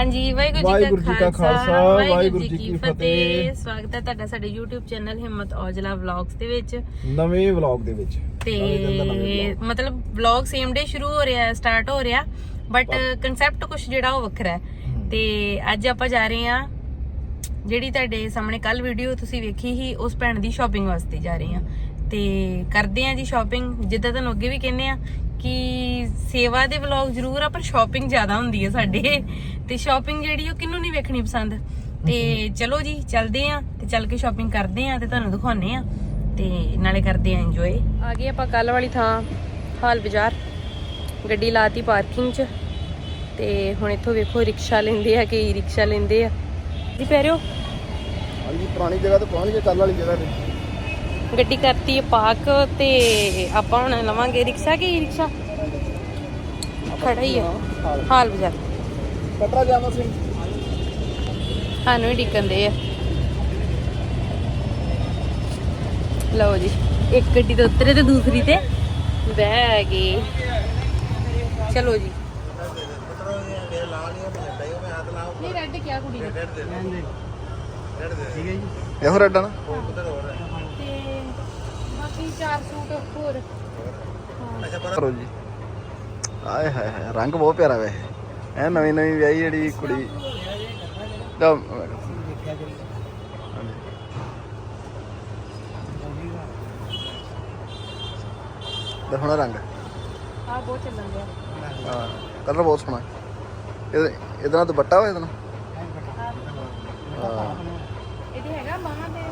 ਹਾਂਜੀ ਵਾਹਿਗੁਰੂ ਜੀ ਕਾ ਖਾਲਸਾ ਵਾਹਿਗੁਰੂ ਜੀ ਕੀ ਫਤਿਹ। ਸਵਾਗਤ ਹੈ ਤੁਹਾਡਾ ਸਾਡੇ YouTube ਚੈਨਲ ਹਿੰਮਤ ਔਜਲਾ ਵਲੌਗਸ ਦੇ ਵਿੱਚ। ਨਵੇਂ ਵਲੌਗ ਦੇ ਵਿੱਚ। ਤੇ। ਮਤਲਬ ਵਲੌਗ ਸੇਮ ਡੇ ਸ਼ੁਰੂ ਹੋ ਰਿਹਾ ਹੈ ਸਟਾਰਟ ਹੋ ਰਿਹਾ ਬਟ ਕਨਸੈਪਟ ਕੁਝ ਜਿਹੜਾ ਉਹ ਵੱਖਰਾ ਹੈ। ਤੇ ਅੱਜ ਆਪਾਂ ਜਾ ਰਹੇ ਹਾਂ ਜਿਹੜੀ ਤੁਹਾਡੇ ਸਾਹਮਣੇ ਕੱਲ ਵੀਡੀਓ ਤੁਸੀਂ ਵੇਖੀ ਸੀ ਉਸ ਭੈਣ ਦੀ ਸ਼ਾਪਿੰਗ ਵਾਸਤੇ ਜਾ ਰਹੇ ਹਾਂ। ਤੇ ਕਰਦੇ ਹਾਂ ਜੀ ਸ਼ਾਪਿੰਗ ਜਿੱਦਾਂ ਤੁਹਾਨੂੰ ਅੱਗੇ ਵੀ ਕਹਿੰਦੇ ਆ ਕਿ ਸੇਵਾ ਦੇ ਵਲੌਗ ਜ਼ਰੂਰ ਆ ਪਰ ਸ਼ਾਪਿੰਗ ਜ਼ਿਆਦਾ ਹੁੰਦੀ ਹੈ ਸਾਡੇ। ਤੇ ਸ਼ਾਪਿੰਗ ਜਿਹੜੀ ਉਹ ਕਿਹਨੂੰ ਨਹੀਂ ਵੇਖਣੀ ਪਸੰਦ? ਤੇ ਚਲੋ ਜੀ ਚੱਲਦੇ ਆ ਤੇ ਚੱਲ ਕੇ ਸ਼ਾਪਿੰਗ ਕਰਦੇ ਆ ਤੇ ਤੁਹਾਨੂੰ ਦਿਖਾਉਨੇ ਆ। ਤੇ ਨਾਲੇ ਕਰਦੇ ਆ ਇੰਜੋਏ ਆ ਗਏ ਆਪਾਂ ਕੱਲ ਵਾਲੀ ਥਾਂ ਹਾਲ ਬਾਜ਼ਾਰ। ਗੱਡੀ ਲਾਤੀ ਪਾਰਕਿੰਗ 'ਚ। ਤੇ ਹੁਣ ਇੱਥੋਂ ਵੇਖੋ ਰਿਕਸ਼ਾ ਲੈਂਦੇ ਆ ਕਿ ਰਿਕਸ਼ਾ ਲੈਂਦੇ ਆ। ਜੀ ਪੈਰਿਓ ਹਾਂਜੀ ਪੁਰਾਣੀ ਜਗ੍ਹਾ ਤੇ ਪਹੁੰਚ ਗਏ ਕੱਲ ਵਾਲੀ ਜਗ੍ਹਾ ਤੇ। ਗੱਡੀ ਕਰਤੀ ਹੈ ਪਾਰਕ ਤੇ ਆਪਾਂ ਹੁਣ ਲਵਾਂਗੇ ਰਿਕਸ਼ਾ ਕੀ ਰਿਕਸ਼ਾ? ਖੜਾ ਹੀ ਆ। ਹਾਲ ਬਾਜ਼ਾਰ ਕਟਰਾ ਜਾਮਾ ਸਿੰਘ ਸਾਨੂੰ ਹੀ ਡਿੱਕਣ ਆ। ਲਓ ਜੀ ਇੱਕ ਗੱਡੀ ਤੇ ਉਤਰੇ ਤੇ ਦੂਸਰੀ ਤੇ ਬਹਿ ਗਏ। ਚਲੋ ਜੀ। ਨਹੀਂ ਰੈੱਡ ਕਿਆ ਕੁੜੀ ਨੇ ਠੀਕ ਹੈ ਜੀ ਇਹੋ ਰੈਡਾ ਨਾ। ਤੇ ਬਾਕੀ ਚਾਰ ਸੂਟ ਹੋਰ। ਕਰੋ ਜੀ। ਆਏ ਹਾਏ ਹਾਏ ਰੰਗ ਬਹੁਤ ਪਿਆਰਾ ਵੇ। ਐ ਨਵੀਂ ਨਵੀਂ ਵਿਆਹੀ ਜਿਹੜੀ ਕੁੜੀ। ਦਾ ਦੇਖਣਾ ਰੰਗ। ਆ ਬਹੁਤ ਚੱਲਣ ਗਿਆ ਹਾਂ ਕਲਰ ਬਹੁਤ ਸੋਹਣਾ। ਇਹਦੇ ਇਹਦੇ ਨਾਲ ਦੁਪੱਟਾ ਹੋਇਆ ਇਹਦੇ ਨਾਲ ਹਾਂ ਇਹਦੇ ਹੈਗਾ ਬਾਹਾਂ ਤੇ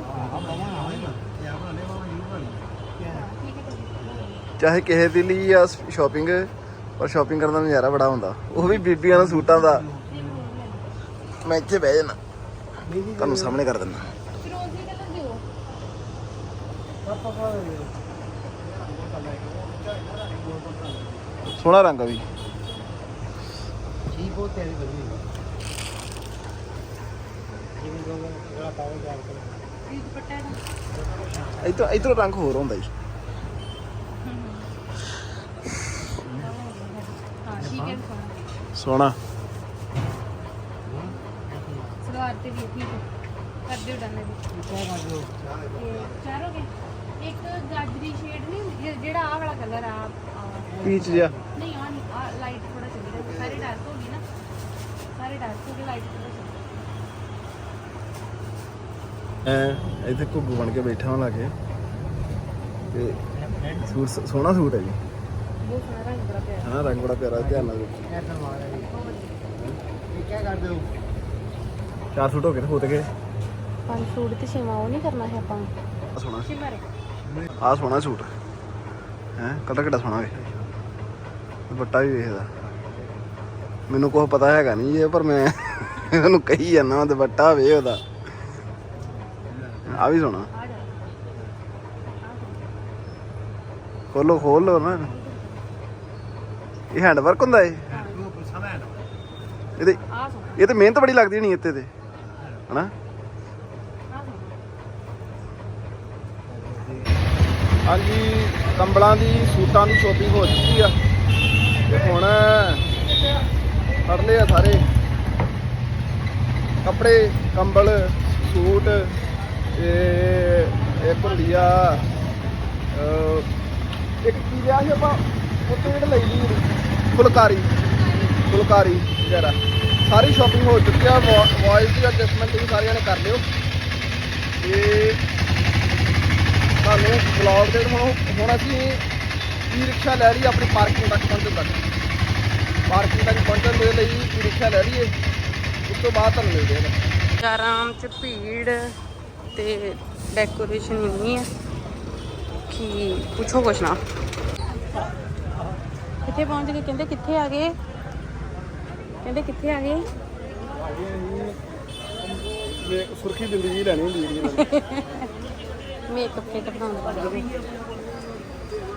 ਚਾਹੇ ਕਿਸੇ ਦੇ ਲਈ ਆ ਸ਼ਾਪਿੰਗ ਪਰ ਸ਼ਾਪਿੰਗ ਕਰਨ ਦਾ ਨਜ਼ਾਰਾ ਬੜਾ ਹੁੰਦਾ। ਉਹ ਵੀ ਬੀਬੀਆਂ ਦੇ ਸੂਟਾਂ ਦਾ। ਮੈਂ ਇੱਥੇ ਬਹਿ ਜਾਣਾ ਤੁਹਾਨੂੰ ਸਾਹਮਣੇ ਕਰ ਦਿੰਦਾ। ਫਿਰੋਜ਼ੀ ਕਲਰ ਦਿਓ ਸੋਹਣਾ ਰੰਗ ਆ ਵੀ ਇਹ ਦੁਪੱਟਾ ਇਹਦਾ ਇਧਰ ਇਧਰ ਰੰਗ ਹੋਰ ਹੁੰਦਾ ਜੀ ਹਾਂ ਠੀਕ ਹੈ। ਸੋਹਣਾ। ਸੋਹਣਾ ਸਲਵਾਰ ਤੇ ਵੀ ਠੀਕ ਹੈ। ਕਰ ਦਿਓ ਡਨ ਇਹਦੀ ਤੇ ਚਾਰੋਂ ਕੇ ਇੱਕ ਗਾਜਰੀ ਸ਼ੇਡ ਨਹੀਂ ਜਿਹੜਾ ਆਹ ਵਾਲਾ ਕਲਰ ਆ ਆਹ ਪੀਚ ਜਿਹਾ। ਨਹੀਂ ਆ ਲਾਈਟ ਥੋੜਾ ਰਿਹਾ ਸਾਰੇ ਡਾਰਕ ਹੋ ਗਈ ਨਾ। ਸਾਰੇ ਡਾਰਕ ਹੋ ਗਏ ਲਾਈਟ ਥੋੜਾ ਚੱਲੀ ਐ ਇੱਥੇ ਘੁੱਗੂ ਬਣ ਕੇ ਬੈਠਾ ਹਾਂ ਲਾਗੇ ਤੇ ਸੂਟ ਸ- ਸੋਹਣਾ ਸੂਟ ਹੈ ਜੀ। ਹਾਂ ਰੰਗ ਬੜਾ ਪਿਆਰਾ ਧਿਆਨ ਨਾਲ ਦੇਖੋ। ਚਾਰ ਸੂਟ ਹੋ ਗਏ ਤੇ ਹੋ ਤੇ ਗਏ ਪੰਜ ਸੂਟ ਤੇ ਛੇਵਾਂ ਉਹ ਨਹੀਂ ਕਰਨਾ ਹੈ ਆਪਾਂ। ਆਹ ਸੋਹਣਾ। ਛੇਵਾਂ ਆ ਸੋਹਣਾ ਸੂਟ। ਹੈ ਕਲਰ ਕਿੱਡਾ ਸੋਹਣਾ ਵੇ। ਦੁਪੱਟਾ ਵੀ ਵੇਖਦਾ। ਮੈਨੂੰ ਕੁਝ ਪਤਾ ਹੈਗਾ ਨਹੀਂ ਇਹ ਪਰ ਮੈਂ ਉਹਨੂੰ ਕਹੀ ਜਾਂਦਾ ਦੁਪੱਟਾ ਵੇ ਉਹਦਾ। ਆ ਵੀ ਸੋਹਣਾ। ਆ ਜਾ ਖੋਲੋ ਖੋਲ ਲੋ ਨਾ। ਇਹ ਹੈਂਡ ਵਰਕ ਹੁੰਦਾ ਏ ਇਹਦੇ ਇਹ ਤੇ ਮਿਹਨਤ ਬੜੀ ਲੱਗਦੀ ਨਹੀਂ ਇੱਥੇ ਤੇ। ਹਨਾ? ਹਾਂਜੀ ਕੰਬਲਾਂ ਦੀ ਸੂਟਾਂ ਦੀ ਸ਼ੋਪਿੰਗ ਹੋ ਚੁੱਕੀ ਆ। ਤੇ ਹੁਣ ਫੜ ਲਏ ਆ ਸਾਰੇ। ਕੱਪੜੇ ਕੰਬਲ ਸੂਟ ਇਹ ਇੱਕ ਹੁੰਦੀ ਆ ਇੱਕ ਕੀ ਲਿਆ ਸੀ ਆਪਾਂ? ਉੱਥੇ ਜਿਹੜੇ ਲਈ ਦੀ ਫੁਲਕਾਰੀ ਫੁਲਕਾਰੀ ਵਗੈਰਾ। ਸਾਰੀ ਸ਼ਾਪਿੰਗ ਹੋ ਚੁੱਕੀ ਆ ਵੌਇਸ ਦੀ ਐਡਜਸਟਮੈਂਟ ਵੀ ਸਾਰਿਆਂ ਨੇ ਕਰ ਲਿਓ। ਤੇ ਤੁਹਾਨੂੰ ਬਲੌਗ ਦੇ ਹੁਣ ਹੁਣ ਅਸੀਂ ਈ ਰਿਕਸ਼ਾ ਲੈ ਲਈ ਆਪਣੀ ਪਾਰਕਿੰਗ ਤੱਕ ਪਹੁੰਚਣ ਤੱਕ। ਪਾਰਕਿੰਗ ਤੱਕ ਪਹੁੰਚਣ ਦੇ ਲਈ ਈ ਰਿਕਸ਼ਾ ਲੈ ਲਈਏ। ਉਸ ਤੋਂ ਬਾਅਦ ਤੁਹਾਨੂੰ ਮਿਲਦੇ ਹਾਂ। ਆਰਾਮ ਚ ਭੀੜ ਤੇ ਡੈਕੋਰੇਸ਼ਨ ਇੰਨੀ ਹੈ। ਕਿ ਪੁੱਛੋ ਕੁਛ ਨਾ। ਕਿੱਥੇ ਪਹੁੰਚ ਗਏ? ਕਹਿੰਦੇ ਕਿੱਥੇ ਆ ਗਏ? ਕਹਿੰਦੇ ਕਿੱਥੇ ਆ ਗਏ? ਮੈਂ ਸੁਰਖੀ ਬਿੰਦੀ ਜੀ ਲੈਣੀ ਹੁੰਦੀ ਜਿਹੜੀ ਮੇਕਅਪ ਕਿਟ ਬਣਾਉਣ ਲੱਗੇ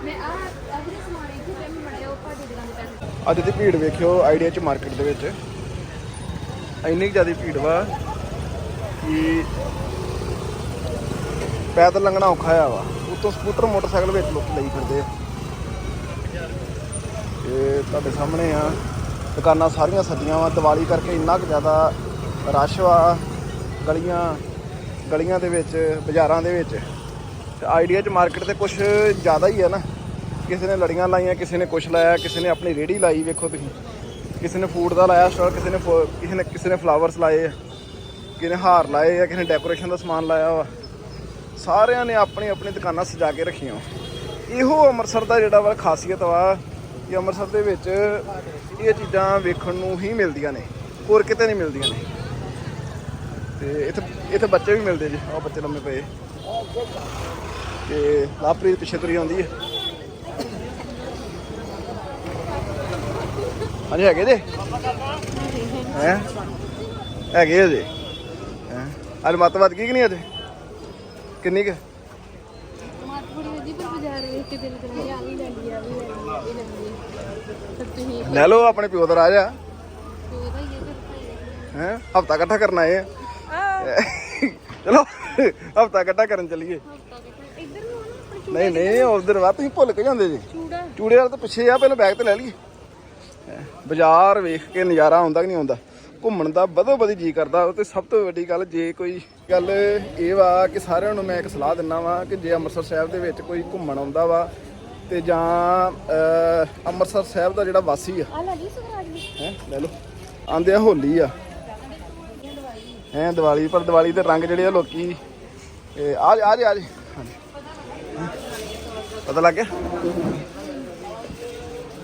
ਮੈਂ ਆ ਅਗਲੇ ਸਮਾਨ ਇੱਥੇ ਤੇ ਮੜਿਆ ਉਹ ਭਾਜੀ ਦੇ ਦੇ ਪੈਸੇ ਅੱਜ ਦੀ ਭੀੜ ਵੇਖਿਓ ਆਈਡੀਆ ਚ ਮਾਰਕੀਟ ਦੇ ਵਿੱਚ। ਇੰਨੀ ਜ਼ਿਆਦਾ ਭੀੜ ਵਾ ਕਿ ਪੈਦਲ ਲੰਘਣਾ ਔਖਾ ਆ ਵਾ। ਉੱਤੋਂ ਸਕੂਟਰ ਮੋਟਰਸਾਈਕਲ ਵਿੱਚ ਲੋਕ ਲਈ ਫਿਰਦੇ ਆ। ਇਹ ਤੁਹਾਡੇ ਸਾਹਮਣੇ ਆ। ਦੁਕਾਨਾਂ ਸਾਰੀਆਂ ਸਜੀਆਂ ਵਾ। ਦੀਵਾਲੀ ਕਰਕੇ ਇੰਨਾ ਕੁ ਜ਼ਿਆਦਾ ਰਸ਼ ਵਾ ਗਲੀਆਂ ਗਲੀਆਂ ਦੇ ਵਿੱਚ, ਬਾਜ਼ਾਰਾਂ ਦੇ ਵਿੱਚ। ਤੇ ਆਈਡੀਆ ਚ ਮਾਰਕੀਟ ਤੇ ਕੁਝ ਜ਼ਿਆਦਾ ਹੀ ਹੈ ਨਾ। ਕਿਸੇ ਨੇ ਲੜੀਆਂ ਲਾਈਆਂ, ਕਿਸੇ ਨੇ ਕੁਛ ਲਾਇਆ, ਕਿਸੇ ਨੇ ਆਪਣੀ ਰੇੜੀ ਲਾਈ, ਵੇਖੋ ਤੁਸੀਂ। ਕਿਸੇ ਨੇ ਫੂਡ ਦਾ ਲਾਇਆ ਸਟਾਲ, ਕਿਸੇ ਨੇ ਫੋ- ਕਿਸੇ ਨੇ ਕਿਸੇ ਨੇ ਫਲਾਵਰਸ ਲਾਏ ਆ। ਕਿਸੇ ਨੇ ਹਾਰ ਲਾਏ ਆ, ਕਿਸੇ ਨੇ ਡੈਕੋਰੇਸ਼ਨ ਦਾ ਸਮਾਨ ਲਾਇਆ ਵਾ। ਸਾਰਿਆਂ ਨੇ ਆਪਣੀ ਆਪਣੀ ਦੁਕਾਨਾਂ ਸਜਾ ਕੇ ਰੱਖੀਆਂ। ਵਾ। ਇਹੋ ਅੰਮ੍ਰਿਤਸਰ ਦਾ ਜਿਹੜਾ ਵਾ ਖਾਸੀਅਤ ਵਾ। ਕਿ ਅੰਮ੍ਰਿਤਸਰ ਦੇ ਵਿੱਚ ਇਹ ਚੀਜ਼ਾਂ ਵੇਖਣ ਨੂੰ ਹੀ ਮਿਲਦੀਆਂ ਨੇ, ਹੋਰ ਕਿਤੇ ਨਹੀਂ ਮਿਲਦੀਆਂ ਨੇ। ਤੇ ਇੱਥੇ ਇੱਥੇ ਬੱਚੇ ਵੀ ਮਿਲਦੇ ਜੀ, ਆਹ ਬੱਚੇ ਲੰਮੇ ਪਏ। ਤੇ ਲਾਪਰੀ ਪਿੱਛੇ ਤੁਰੀ ਆਉਂਦੀ ਹੈ। ਹਾਂਜੀ, ਹੈਗੇ ਜੇ? ਹੈ? ਹੈਗੇ ਜੇ। ਹੈ? ਅੱਜ ਮੱਤ ਵੱਧ ਗਈ ਕਿ ਨਹੀਂ ਅਜੇ? ਕਿੰਨੀ ਕੁ? ਕੇ ਦਿਲ ਆ ਵੀ ਲੈ ਲਈ ਆ ਵੀ ਲੈ ਲਈ ਇਹ ਲੈ ਲਈ ਫਿਰ ਤੁਸੀਂ ਲੈ ਲਓ ਆਪਣੇ ਪਿਓ ਦਾ ਰਾਜ ਆ। ਉਹਦਾ ਹੀ ਹੈ ਹਫਤਾ ਇਕੱਠਾ ਕਰਨ ਆਏ ਆ। ਚਲੋ ਹਫਤਾ ਇਕੱਠਾ ਕਰਨ ਚੱਲੀਏ। ਹਫਤਾ ਕੱਟਾ ਇੱਧਰ ਨੂੰ ਆਉਣਾ ਆਪਣੀ ਨਹੀਂ ਨਹੀਂ ਉਧਰ ਵਾ ਤੁਸੀਂ ਭੁੱਲ ਕੇ ਜਾਂਦੇ ਜੀ। ਚੂੜਾ। ਚੂੜੇ ਵਾਲੇ ਤਾਂ ਪਿੱਛੇ ਆ ਪਹਿਲਾਂ ਬੈਗ ਤੇ ਲੈ ਲਈਏ। ਹੈਂ, ਬਾਜ਼ਾਰ ਵੇਖ ਕੇ ਨਜ਼ਾਰਾ ਆਉਂਦਾ ਕਿ ਨਹੀਂ ਆਉਂਦਾ? ਘੁੰਮਣ ਦਾ ਬਦੋ ਬਦੀ ਜੀ ਕਰਦਾ ਤੇ ਸਭ ਤੋਂ ਵੱਡੀ ਗੱਲ ਜੇ ਕੋਈ ਗੱਲ ਇਹ ਵਾ ਕਿ ਸਾਰਿਆਂ ਨੂੰ ਮੈਂ ਇੱਕ ਸਲਾਹ ਦਿੰਨਾ ਵਾ ਕਿ ਜੇ ਅੰਮ੍ਰਿਤਸਰ ਸਾਹਿਬ ਦੇ ਵਿੱਚ ਕੋਈ ਘੁੰਮਣ ਆਉਂਦਾ ਵਾ ਤੇ ਜਾਂ ਅੰਮ੍ਰਿਤਸਰ ਸਾਹਿਬ ਦਾ ਜਿਹੜਾ ਵਾਸੀ ਆ ਆ ਲੈ ਲਈ ਸੁਖਰਾਜ ਦੀ ਹੈ ਲੈ ਲਓ ਆਂਦੇ ਆ ਹੋਲੀ ਆ। ਹੈ ਦੀਵਾਲੀ ਪਰ ਦੀਵਾਲੀ ਦੇ ਰੰਗ ਜਿਹੜੇ ਆ ਲੋਕੀ ਆ ਆ ਜਾ ਆ। ਪਤਾ ਲੱਗ ਗਿਆ?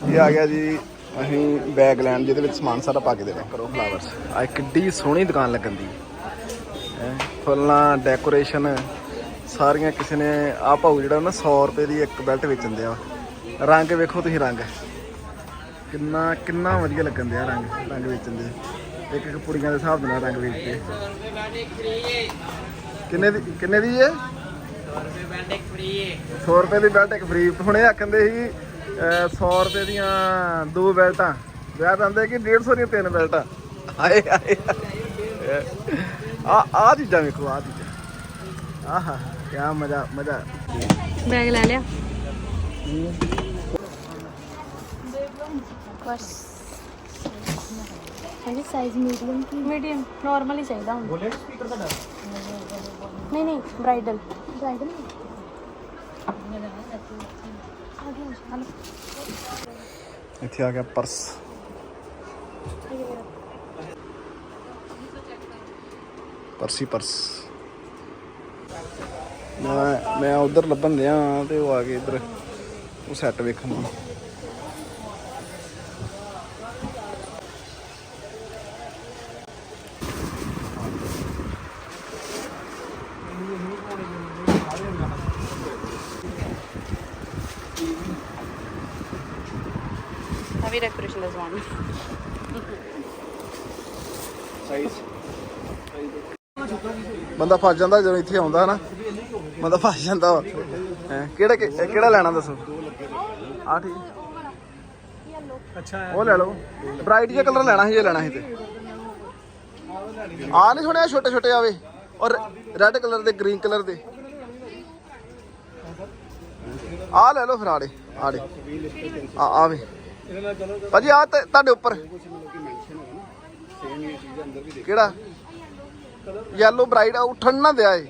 ਇਹ ਆ ਗਿਆ ਜੀ ਅਸੀਂ ਬੈਗ ਲੈਣ ਜਿਹਦੇ ਵਿੱਚ ਸਮਾਨ ਸਾਰਾ ਪਾ ਕੇ ਦੇਣਾ ਕਰੋ ਫਲਾਵਰਸ। ਆ ਕਿੱਡੀ ਸੋਹਣੀ ਦੁਕਾਨ ਲੱਗਣ ਦੀ। ਹੈ ਫੁੱਲਾਂ ਡੈਕੋਰੇਸ਼ਨ ਸਾਰੀਆਂ ਕਿਸੇ ਨੇ ਆ ਭਾਊ ਜਿਹੜਾ ਨਾ 100 ਰੁਪਏ ਦੀ ਇੱਕ ਬੈਲਟ ਵੇਚਣ ਦਿਆ ਰੰਗ ਵੇਖੋ ਤੁਸੀਂ ਰੰਗ। ਕਿੰਨਾ ਕਿੰਨਾ ਵਧੀਆ ਲੱਗਣ ਦਿਆ ਰੰਗ ਰੰਗ ਵੇਚਣ ਦੇ। ਇੱਕ ਇੱਕ ਪੁੜੀਆਂ ਦੇ ਹਿਸਾਬ ਦੇ ਨਾਲ ਰੰਗ ਵੇਚਦੇ ਕਿੰਨੇ ਦੀ ਕਿੰਨੇ ਦੀ ਹੈ 100 ਰੁਪਏ ਦੀ ਬੈਲਟ ਇੱਕ ਫ੍ਰੀ ਹੁਣੇ ਆਖੰਦੇ ਸੀ 100 ਰੁਪਏ ਦੀਆਂ ਦੋ ਬੈਲਟਾਂ। ਵਿਆਹ ਦੰਦੇ ਕਿ 150 ਦੀਆਂ ਤਿੰਨ ਬੈਲਟਾਂ। ਹਾਏ ਹਾਏ ਆ ਆ ਚੀਜ਼ਾਂ ਵੇਖੋ ਆ ਚੀਜ਼ਾਂ। ਆਹਾ ਕੀ ਮਜ਼ਾ ਮਜ਼ਾ। ਬੈਗ ਲੈ ਲਿਆ। ਬਸ। ਹਾਂਜੀ ਸਾਈਜ਼ ਮੀਡੀਅਮ ਕੀ? ਮੀਡੀਅਮ ਨਾਰਮਲ ਹੀ ਚਾਹੀਦਾ ਹੁਣ। ਬੋਲੇ ਸਪੀਕਰ ਦਾ ਨਹੀਂ ਨਹੀਂ ਬ੍ਰਾਈਡਲ ਬ੍ਰਾਈਡਲ ਇੱਥੇ ਆ ਗਿਆ ਪਰਸ। ਪਰਸੀ ਪਰਸ। ਮੈਂ ਮੈਂ ਉਧਰ ਲੱਭਣ ਦਿਆ ਤੇ ਉਹ ਆ ਗਏ ਇੱਧਰ। ਉਹ ਸੈੱਟ ਵੇਖਣ ਨੂੰ। ਆ ਵੀ ਡੈਕੋਰੇਸ਼ਨ ਦਾ ਬੰਦਾ ਫਸ ਜਾਂਦਾ ਜਦੋਂ ਇੱਥੇ ਆਉਂਦਾ ਨਾ ਬੰਦਾ ਫਸ ਜਾਂਦਾ ਵਾ। ਹੈਂ, ਕਿਹੜਾ ਕਿ- ਕਿਹੜਾ ਲੈਣਾ ਦੱਸੋ? ਆ ਠੀਕ। ਅੱਛਾ ਉਹ ਲੈ ਲਓ। ਬ੍ਰਾਈਟ ਜਿਹਾ ਕਲਰ ਲੈਣਾ ਸੀ ਜੇ ਲੈਣਾ ਸੀ ਤੇ। ਆ ਨਹੀਂ ਸੁਣਿਆ ਛੋਟੇ ਛੋਟੇ ਆਵੇ ਔਰ ਰੈੱਡ ਕਲਰ ਦੇ ਗ੍ਰੀਨ ਕਲਰ ਦੇ। ਆ ਲੈ ਲਓ ਫਿਰ ਆੜੇ ਆੜੇ ਆ ਆਵੇ ਭਾਜੀ ਆ ਤੁਹਾਡੇ ਉੱਪਰ। ਕਿਹੜਾ? ਯੈਲੋ ਬ੍ਰਾਈਟ ਉੱਠਣ ਨਾ ਦਿਆ ਏ।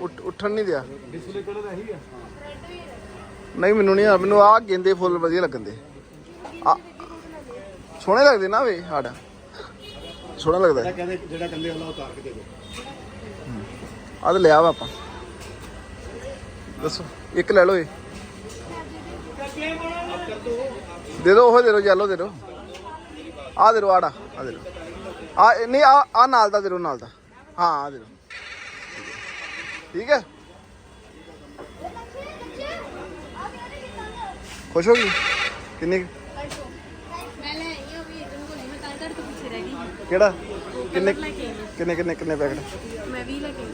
ਉੱਠ- ਉੱਠਣ ਨਹੀਂ ਦਿਆ। ਡਿਸਪਲੇ ਕਲਰ ਆਹੀ ਆ। ਨਹੀਂ ਮੈਨੂੰ ਨਹੀਂ ਆ ਮੈਨੂੰ ਆ ਗੇਂਦੇ ਫੁੱਲ ਵਧੀਆ ਲੱਗਦੇ ਆ ਸੋਹਣੇ ਲੱਗਦੇ ਨਾ ਵੇ ਸਾਡਾ ਸੋਹਣਾ ਲੱਗਦਾ ਹੈ। ਕਹਿੰਦੇ ਜਿਹੜਾ ਕਹਿੰਦੇ ਉਹਨਾਂ ਉਤਾਰ ਕੇ ਦੇ ਦਿਓ। ਆ ਤੇ ਲਿਆ ਵਾ ਆਪਾਂ। ਦੱਸੋ ਇੱਕ ਲੈ ਲਓ ਇਹ। ਦੇ ਦਿਓ ਉਹ ਦੇ ਦਿਓ ਯੈਲੋ ਦੇ ਦਿਓ ਆ ਦੇ ਦਿਓ ਆੜਾ ਆ ਦੇ ਦਿਓ ਆ ਨਹੀਂ ਆ ਆ ਨਾਲ ਦਾ ਦੇ ਦਿਓ ਨਾਲ ਦਾ। ਹਾਂ ਆ ਦੇ ਦਿਓ ਠੀਕ ਹੈ? ਖੁਸ਼ ਹੋ ਗਈ? ਕਿੰਨੀ ਲੈ ਆਈ ਕਿਹੜਾ? ਕਿੰਨੇ ਲੈ ਆਈ ਕਿੰਨੇ ਕਿੰਨੇ ਕਿੰਨੇ ਪੈਕਟ? ਮੈਂ ਵੀ ਲੈ ਕੇ ਆਈ।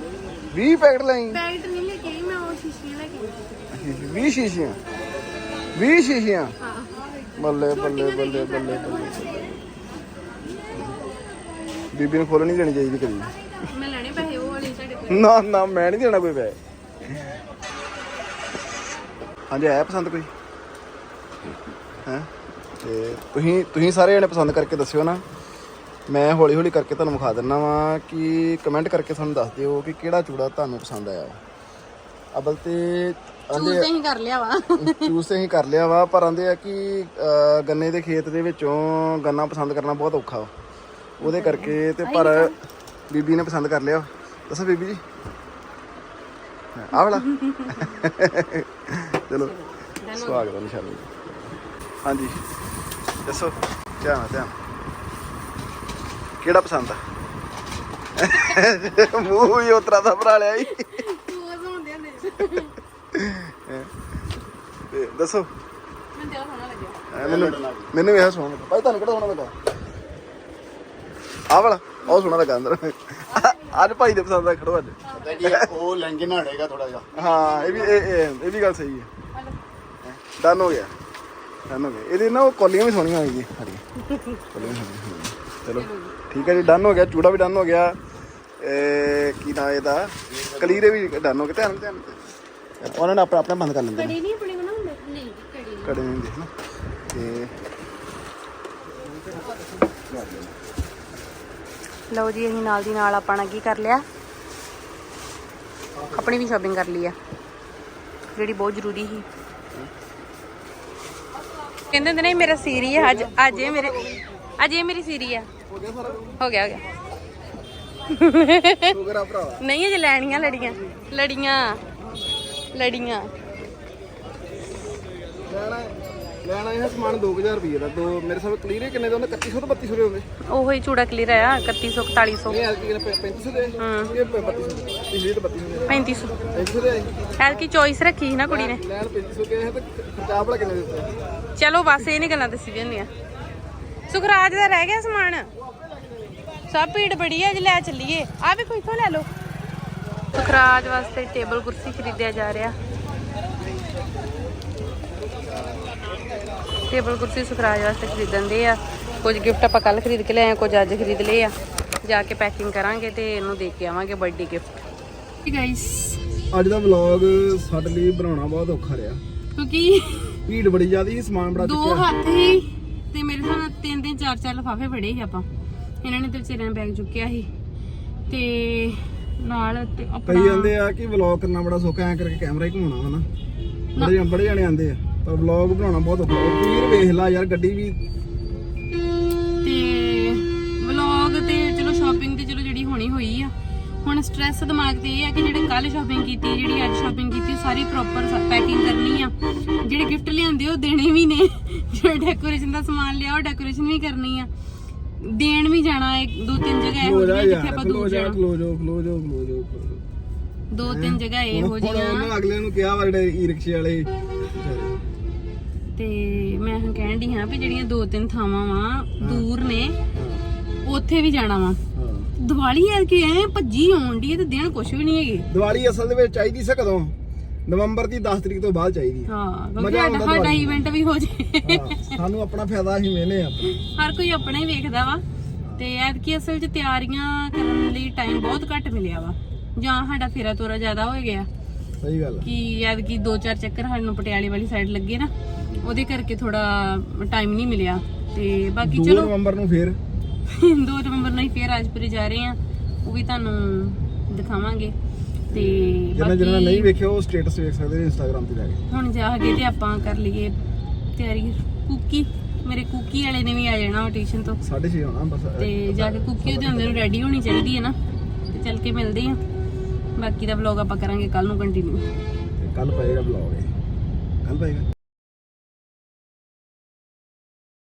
20 ਪੈਕਟ ਲਈ ਪੈਕਟ ਨਹੀਂ ਲੈ ਕੇ ਆਈ ਮੈਂ ਉਹ ਸ਼ੀਸ਼ੀਆਂ ਲੈ ਕੇ ਆਈ। 20 ਸ਼ੀਸ਼ੀਆਂ? 20 ਸ਼ੀਸ਼ੀਆਂ। ਬੱਲੇ ਬੱਲੇ ਬੱਲੇ ਬੱਲੇ ਬੱਲੇ। ਬੀਬੀ ਨੂੰ ਖੋਲ ਨਹੀਂ ਦੇਣੀ ਚਾਹੀਦੀ ਕਦੀ। ਮੈਂ ਲੈਣੇ ਪੈਸੇ ਉਹ ਵਾਲੇ ਸਾਡੇ ਕੋਲ। ਨਾ ਨਾ ਮੈਂ ਨਹੀਂ ਦੇਣਾ ਕੋਈ ਪੈ ਹਾਂਜੀ ਆਇਆ ਪਸੰਦ ਕੋਈ? ਹੈ? ਤੇ ਤੁਸੀਂ ਤੁਸੀਂ ਸਾਰੇ ਜਣੇ ਪਸੰਦ ਕਰਕੇ ਦੱਸਿਓ ਨਾ। ਮੈਂ ਹੌਲੀ ਹੌਲੀ ਕਰਕੇ ਤੁਹਾਨੂੰ ਵਿਖਾ ਦਿੰਦਾ ਵਾਂ ਕਿ ਕਮੈਂਟ ਕਰਕੇ ਸਾਨੂੰ ਦੱਸ ਦਿਓ ਕਿ ਕਿਹੜਾ ਚੂੜਾ ਤੁਹਾਨੂੰ ਪਸੰਦ ਆਇਆ ਅਬਲ ਤੇ ਚੂਜ਼ ਤੇ ਹੀ ਕਰ ਲਿਆ ਵਾ। ਤੇ ਅਸੀਂ ਕਰ ਲਿਆ ਵਾ ਪਰ ਆਂਦੇ ਆ ਕਿ ਅਹ, ਗੰਨੇ ਦੇ ਖੇਤ ਦੇ ਵਿੱਚੋਂ ਗੰਨਾ ਪਸੰਦ ਕਰਨਾ ਬਹੁਤ ਔਖਾ ਵਾ। ਉਹਦੇ ਕਰਕੇ ਤੇ ਪਰ ਬੀਬੀ ਨੇ ਪਸੰਦ ਕਰ ਲਿਆ। ਦੱਸੋ ਬੀਬੀ ਜੀ। ਆਹ ਵਾਲਾ। ਚਲੋ ਸਵਾਗਤ ਹੈ ਨਿਸ਼ਾਨੀ ਹਾਂਜੀ ਦੱਸੋ ਧਿਆਨ ਨਾਲ, ਧਿਆਨ। ਕਿਹੜਾ ਪਸੰਦ ਆ? ਮੂੰਹ ਹੀ ਉਤਰਾ ਦਾ ਭਰਾ ਲਿਆ ਈ ਤੇ ਦੱਸੋ। ਮੈਨੂੰ ਤੇ ਉਹ ਸੋਹਣਾ ਲੱਗਿਆ ਐ ਮੈਨੂੰ ਮੈਨੂੰ ਵੀ ਇਹ ਸੋਹਣਾ ਲੱਗਾ। ਭਾਈ ਤੁਹਾਨੂੰ ਕਿਹੜਾ ਸੋਹਣਾ ਲੱਗਾ? ਆਹ ਵਾਲਾ ਉਹ ਸੋਹਣਾ ਲੱਗਾ ਅੰਦਰ। ਅੱਜ ਭਾਈ ਦੇ ਪਸੰਦ ਦਾ ਖੜੋ ਅੱਜ। ਪਤਾ ਕੀ ਉਹ ਲਹਿੰਗੇ ਨਾਲ ਹੜੇਗਾ ਥੋੜਾ ਜਿਹਾ। ਹਾਂ ਇਹ ਵੀ ਇਹ ਇਹ ਇਹ ਵੀ ਗੱਲ ਸਹੀ ਹੈ। ਡਨ ਹੋ ਗਿਆ। ਡਨ ਹੋ ਗਿਆ। ਇਹਦੇ ਨਾ ਉਹ ਕੋਲੀਆਂ ਵੀ ਸੋਹਣੀਆਂ ਹੋਈਆਂ ਸਾਡੀਆਂ ਕੋਲੀਆਂ ਵੀ ਸੋਹਣੀਆਂ ਹੋਈਆਂ। ਚਲੋ ਠੀਕ ਹੈ ਜੀ ਡਨ ਹੋ ਗਿਆ। ਚੂੜਾ ਵੀ ਡਨ ਹੋ ਗਿਆ। ਇਹ ਕੀ ਨਾਂ ਇਹਦਾ? ਕਲੀਰੇ ਵੀ ਡਨ ਹੋ ਗਏ। ਧਿਆਨ ਧਿਆਨ। ਉਹਨਾਂ ਨੇ ਆਪਣਾ ਆਪਣਾ ਬੰਦ ਕਰ ਲੈਂਦੇ ਨੇ। ਕੜੀ ਨਹੀਂ ਆਪਣੀ ਬਣਾਉਂਦੇ ਨਹੀਂ ਕੜੀ ਕੜੇ ਨਹੀਂ ਦੇਖ ਨਾ? ਤੇ ਲਓ ਜੀ ਅਸੀਂ ਨਾਲ ਦੀ ਨਾਲ ਆਪਾਂ ਨੇ ਕੀ ਕਰ ਲਿਆ? ਆਪਣੀ ਵੀ ਸ਼ਾਪਿੰਗ ਕਰ ਲਈ ਆ ਜਿਹੜੀ ਬਹੁਤ ਜ਼ਰੂਰੀ ਸੀ। ਕਹਿੰਦੇ ਹੁੰਦੇ ਨੇ ਇਹ ਮੇਰਾ ਸੀਰੀ ਹੈ ਅੱਜ ਅੱਜ ਇਹ ਮੇਰੇ ਅੱਜ ਇਹ ਮੇਰੀ ਸੀਰੀ ਆ। ਹੋ ਗਿਆ ਸਾਰਾ? ਹੋ ਗਿਆ ਹੋ ਗਿਆ। ਸ਼ੂਗਰ ਆ ਭਰਾਵਾ ਨਹੀਂ ਅਜੇ ਲੈਣੀਆਂ ਲੜੀਆਂ। ਲੜੀਆਂ। ਲੜੀਆਂ। ਲੈਣਾ ਲੈਣਾ ਇਹ ਸਮਾਨ 2000 ਰੁਪਏ ਦਾ ਦੋ ਮੇਰੇ ਸਾਹਮਣੇ ਕਲੀਅਰ ਕਿੰਨੇ ਦਾ ਹੁੰਦਾ 3100 ਤੋਂ 3200 ਦੇ ਹੁੰਦੇ ਉਹੋ ਹੀ ਚੂੜਾ ਕਲੀਅਰ ਆ 3100 4100 ਇਹ ਐਲਕੀ ਕਿੰਨੇ 3500 ਦੇ ਇਹ 3200 ਪਿਛਲੇ ਤਾਂ 3200 ਦੇ 3500 3500 ਦੇ ਆਏ। ਐਲਕੀ ਚੋਇਸ ਰੱਖੀ ਸੀ ਨਾ ਕੁੜੀ ਨੇ। ਲੈਣ 3500 ਕੇ ਹੈ ਤੇ ਖਰਚਾ ਭਲਾ ਕਿੰਨੇ ਦੇ ਉੱਤੇ ਚਲੋ ਬਸ ਇਹ ਨਹੀਂ ਗੱਲਾਂ ਦੱਸੀ ਦੀਆਂ ਹੁੰਦੀਆਂ। ਸੁਖਰਾਜ ਦਾ ਰਹਿ ਗਿਆ ਸਮਾਨ। ਸਭ ਭੀੜ ਬੜੀ ਹੈ ਅੱਜ ਲੈ ਚੱਲੀਏ। ਆ ਵੀ ਕੋਈ ਤੋਂ ਲੈ ਲਓ। ਸੁਖਰਾਜ ਵਾਸਤੇ ਟੇਬਲ ਕੁਰਸੀ ਖਰੀਦਿਆ ਜਾ ਰਿਹਾ। ਟੇਬਲ ਕੁਰਸੀ ਸੁਖਰਾਜ ਵਾਸਤੇ ਖਰੀਦਣ ਦੇ ਆ। ਕੁਝ ਗਿਫਟ ਆਪਾਂ ਕੱਲ ਖਰੀਦ ਕੇ ਲਿਆਏ ਆ ਕੁਝ ਅੱਜ ਖਰੀਦ ਲਏ ਆ। ਜਾ ਕੇ ਪੈਕਿੰਗ ਕਰਾਂਗੇ ਤੇ ਇਹਨੂੰ ਦੇ ਕੇ ਆਵਾਂਗੇ ਬਰਥਡੇ ਗਿਫਟ ਗਾਇਸ ਅੱਜ ਦਾ ਵਲੌਗ ਸਾਡੇ ਲਈ ਬਣਾਉਣਾ ਬਹੁਤ ਔਖਾ ਰਿਹਾ। ਕਿਉਂਕਿ ਭੀੜ ਬੜੀ ਜ਼ਿਆਦੀ ਸਮਾਨ ਬੜਾ ਦੋ ਹੱਥ ਹੀ ਤੇ ਮੇਰੇ ਨਾਲ ਤਿੰਨ ਤਿੰਨ ਚਾਰ ਚਾਰ ਲਫਾਫੇ ਫੜੇ ਸੀ ਆਪਾਂ। ਇਹਨਾਂ ਨੇ ਤੇ ਵਿਚਾਰਿਆਂ ਬੈਗ ਚੁੱਕਿਆ ਸੀ। ਤੇ ਨਾਲ ਤੇ ਕਈ ਆਪਣਾ ਜਾਂਦੇ ਆ ਕਿ ਵਲੌਗ ਕਰਨਾ ਬੜਾ ਸੌਖਾ ਐ ਕਰਕੇ ਕੈਮਰਾ ਹੀ ਘੁਮਾਉਣਾ ਹਨਾ। ਬੜੇ ਬੜੇ ਜਾਣੇ ਆਂਦੇ ਆ ਪਰ ਵਲੌਗ ਬਣਾਉਣਾ ਬਹੁਤ ਔਖਾ। ਉਹ ਵੀਰ ਵੇਖ ਲਾ ਯਾਰ ਗੱਡੀ ਵੀ ਤੇ ਵਲੌਗ ਤੇ ਚਲੋ ਸ਼ਾਪਿੰਗ ਤੇ ਚਲੋ ਜਿਹੜੀ ਹੋਣੀ ਹੋਈ ਆ। ਹੁਣ ਸਟ੍ਰੈਸ ਦਿਮਾਗ ਤੇ ਇਹ ਆ ਕਿ ਜਿਹੜੇ ਕੱਲ ਸ਼ਾਪਿੰਗ ਕੀਤੀ ਜਿਹੜੀ ਅੱਜ ਸ਼ਾਪਿੰਗ ਕੀਤੀ ਉਹ ਸਾਰੀ ਪ੍ਰੋਪਰ ਪੈਕਿੰਗ ਕਰਨੀ ਆ। ਜਿਹੜੇ ਗਿਫਟ ਲਿਆਂਦੇ ਉਹ ਦੇਣੇ ਵੀ ਨੇ। ਜਿਹੜਾ ਡੈਕੋਰੇਸ਼ਨ ਦਾ ਸਮਾਨ ਲਿਆ ਉਹ ਡੈਕੋਰੇਸ਼ਨ ਵੀ ਕਰਨੀ ਆ। ਦੇਣ ਵੀ ਜਾਣਾ ਇੱਕ ਦੋ ਤਿੰਨ ਜਗ੍ਹਾ ਇਹੋ ਜਿਹੀਆਂ ਜਿੱਥੇ ਆਪਾਂ ਦੂਰ ਜਾਣਾ। ਖਲੋ ਜਾ ਖਲੋ ਜਾ ਖਲੋ ਜਾ। ਖਲੋ ਜਾ। ਦੋ ਤਿੰਨ ਜਗ੍ਹਾ ਇਹੋ ਜਿਹੀਆਂ। ਉਹਨਾਂ ਅਗਲੇ ਨੂੰ ਕਿਹਾ ਵਾ ਜਿਹੜੇ ਈ ਰਿਕਸ਼ੇ ਵਾਲੇ। ਤੇ ਮੈਂ ਹੁਣ ਕਹਿਣ ਦੀ ਹਾਂ ਵੀ ਜਿਹੜੀਆਂ ਦੋ ਤਿੰਨ ਥਾਵਾਂ ਵਾ ਦੂਰ ਨੇ ਹਾਂ। ਉੱਥੇ ਵੀ ਜਾਣਾ ਵਾ। ਹਾਂ। ਦੀਵਾਲੀ ਐ ਕਿ ਐ ਭੱਜੀ ਆਉਣ ਦੀ ਤੇ ਦਿਨ ਕੁਛ ਵੀ ਨਹੀਂ ਹੈਗੇ। ਦੀਵਾਲੀ ਅਸਲ ਦੇ ਵਿੱਚ ਚਾਹੀਦੀ ਸੀ ਕਦੋਂ? ਨਵੰਬਰ ਦੀ 10 ਤਰੀਕ ਤੋਂ ਬਾਅਦ ਚਾਹੀਦੀ ਹੈ। ਹਾਂ ਕਿਉਂਕਿ ਮਜ਼ਾ ਆਉਂਦਾ ਸਾਡਾ ਇਵੈਂਟ ਵੀ ਹੋ ਜੇ। ਹਾਂ ਸਾਨੂੰ ਆਪਣਾ ਫਾਇਦਾ ਹੀ ਮੈਨੇ ਆ। ਹਰ ਕੋਈ ਆਪਣਾ ਹੀ ਵੇਖਦਾ ਵਾ। ਤੇ ਐਤਕੀ ਅਸਲ 'ਚ ਤਿਆਰੀਆਂ ਕਰਨ ਲਈ ਟਾਈਮ ਬਹੁਤ ਘੱਟ ਮਿਲਿਆ ਵਾ। ਜਾਂ ਸਾਡਾ ਫੇਰਾ ਤੋਰਾ ਜ਼ਿਆਦਾ ਹੋ ਗਿਆ। ਸਹੀ ਗੱਲ ਆ। ਕਿ ਐਤਕੀ ਦੋ ਚਾਰ ਚੱਕਰ ਸਾਨੂੰ ਪਟਿਆਲੇ ਵਾਲੀ ਸਾਈਡ ਲੱਗੇ ਨਾ ਉਹਦੇ ਕਰਕੇ ਥੋੜਾ ਟਾਈਮ ਨਹੀਂ ਮਿਲਿਆ। ਤੇ ਬਾਕੀ 2 ਚਲੋ ਨਵੰਬਰ ਨੂੰ ਫੇਰ। 2 ਨਵੰਬਰ ਨੂੰ ਹੀ ਫੇਰ ਰਾਜਪੁਰੇ ਜਾ ਰਹੇ ਆ। ਉਹ ਵੀ ਤੁਹਾਨੂੰ ਦਿਖਾਵਾਂਗੇ। ਤੇ ਜਿਹਨਾਂ ਜਿਹਨਾਂ ਨਹੀਂ ਵੇਖਿਆ ਉਹ ਸਟੇਟਸ ਵੇਖ ਸਕਦੇ ਨੇ ਇੰਸਟਾਗ੍ਰam ਤੇ ਜਾ ਕੇ। ਹੁਣ ਜਾ ਕੇ ਤੇ ਆਪਾਂ ਕਰ ਲਈਏ ਤਿਆਰੀ। ਕੁਕੀ ਮੇਰੇ ਕੁਕੀ ਵਾਲੇ ਨੇ ਵੀ ਆ ਜਾਣਾ ਟਿਊਸ਼ਨ ਤੋਂ। 6:30 ਹੋਣਾ ਬਸ ਤੇ ਜਾ ਕੇ ਕੁਕੀ ਉਹਦੇ ਹੁੰਦੇ ਨੂੰ ਰੈਡੀ ਹੋਣੀ ਚਾਹੀਦੀ ਹੈ ਨਾ। ਤੇ ਚੱਲ ਕੇ ਮਿਲਦੇ ਆ ਬਾਕੀ ਦਾ ਵਲੌਗ ਆਪਾਂ ਕਰਾਂਗੇ ਕੱਲ ਨੂੰ ਕੰਟੀਨਿਊ ਕੱਲ ਪਏਗਾ ਬਲੌਗ ਕੱਲ ਪਏਗਾ।